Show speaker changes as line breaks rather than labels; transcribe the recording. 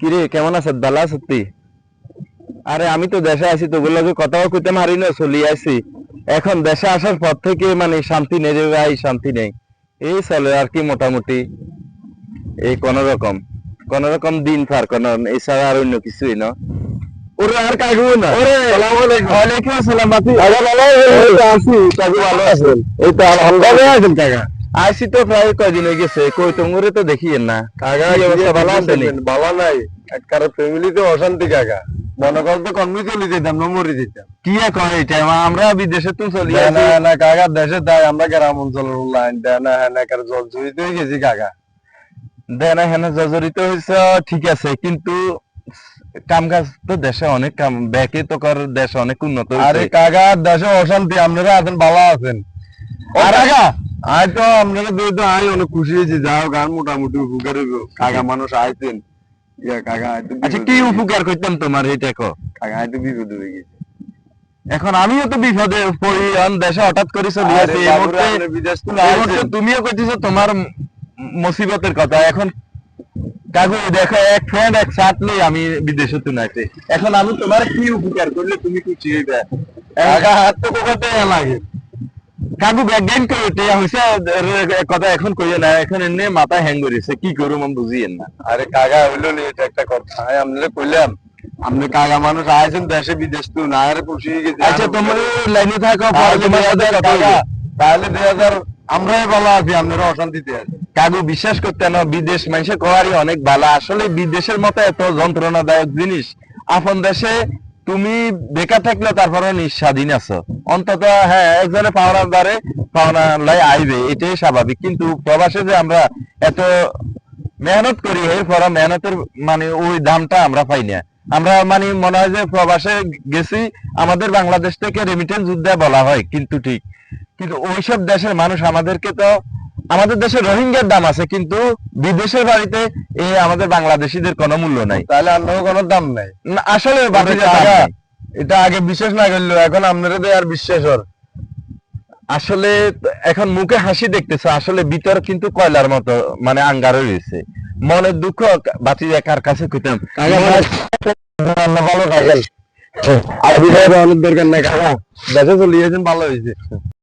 কিরে কেমন আছিস ভালো আছিস তুই আরে আমি তো দেশে আছি তো বলল কথাও কইতে মারি না চলি আছি এখন দেশে আসার পর থেকে মানে শান্তি নেই রে ভাই শান্তি নেই। এই চলে আর কি মোটামুটি? এই কোন রকম কোন রকম দিন পার কোন এছাড়া আর অন্য কিছুই না। ওরে আর কাকু না। ওরে সালাম আলাইকুম। ওয়ালাইকুম আসসালাম কাকা ভালো আছি। কাকু ভালো আছেন? এই তো আলহামদুলিল্লাহ। আছেন কাকা? আইসি তো প্রায় কয়দিন হয়ে গেছে কই তোমরে তো দেখিয়েন না। কাকা কি অবস্থা ভালো আছেন
ভালো নাই। একবার ফ্যামিলিতে অশান্তি কাকা। মনে কর তো কর্মী চলে যেতাম না মরে যেতাম।
কি করে এটা? আমরা বিদেশে তো চলি
না না না কাকা দেশে তাই আমরা গ্রাম অঞ্চলের লাইন দেয় না হ্যাঁ না কার জল জড়িত হয়ে গেছি কাকা।
দেয় না হেন জর্জরিত হয়েছে ঠিক আছে কিন্তু কাম কাজ তো দেশে অনেক কাম ব্যাকে তো কর দেশে অনেক উন্নত
আরে কাকা দেশে অশান্তি আপনারা আছেন ভালো আছেন। ও কাকা আয় তো আপনারা দুই তো আয় অনেক খুশি হয়েছি। যাও গান মোটামুটি উপকার কাকা মানুষ আইছেন। ইয়া কাকা
আচ্ছা কি উপকার করতাম তোমার এটা কো
কাকা বিপদ হয়ে গেছে।
এখন আমিও তো বিপদে পড়ি অন দেশে হঠাৎ করে চলে আসি। এই
তো
এই তুমিও কইতেছো তোমার মুসিবতের কথা। এখন কাকু দেখো এক ফ্রেন্ড এক সাথ নেই আমি বিদেশে তুনাইতে এখন আমি তোমার কি উপকার করলে তুমি খুশি হইবে?
হাত তো লাগে?
কাকু ব্যাকগ্রাউন্ড হইছে কথা এখন কইয়ে না এখন এনে মাথা হ্যাং করেছে কি করুম আমি বুঝিয়েন না
আরে কাকা হইল নি এটা একটা কথা আপনারা কইলাম। আপনি কাকা মানুষ আইছেন দেশে বিদেশ তো না আরে গেছে
আচ্ছা তোমার লাইনে থাকো
তাহলে দুই হাজার আমরাই ভালো আছি আপনারা অশান্তিতে আছেন
কাকু বিশ্বাস করতে না বিদেশ মানুষের কোয়ারি অনেক ভালো আসলে বিদেশের মতো এত যন্ত্রণাদায়ক জিনিস। আপন দেশে তুমি বেকার থাকলে তারপরে নিঃস্বাধীন আছো। অন্তত হ্যাঁ একজনে পাওনার দ্বারে পাওনা লাই আইবে, এটাই স্বাভাবিক। কিন্তু প্রবাসে যে আমরা এত মেহনত করি এরপর মেহনতের মানে ওই দামটা আমরা পাই না। আমরা মানে মনে হয় যে প্রবাসে গেছি, আমাদের বাংলাদেশ থেকে রেমিটেন্স যুদ্ধে বলা হয়, কিন্তু ঠিক। কিন্তু ওইসব দেশের মানুষ আমাদেরকে তো, আমাদের দেশে রোহিঙ্গার দাম আছে, কিন্তু বিদেশের বাড়িতে এই আমাদের বাংলাদেশিদের কোনো মূল্য নাই।
তাহলে আপনারও কোনো দাম নাই।
আসলে।
এটা আগে বিশ্বাস না করল এখন আপনারা আর বিশ্বাস হর
আসলে এখন মুখে হাসি দেখতেছে আসলে ভিতর কিন্তু কয়লার মতো মানে আঙ্গার রয়েছে। মনের দুঃখ বাতি একার কাছে কইতাম?
ভালো আর অনেক দরকার নাই কাকা দেশে চলে গেছেন ভালো হয়েছে।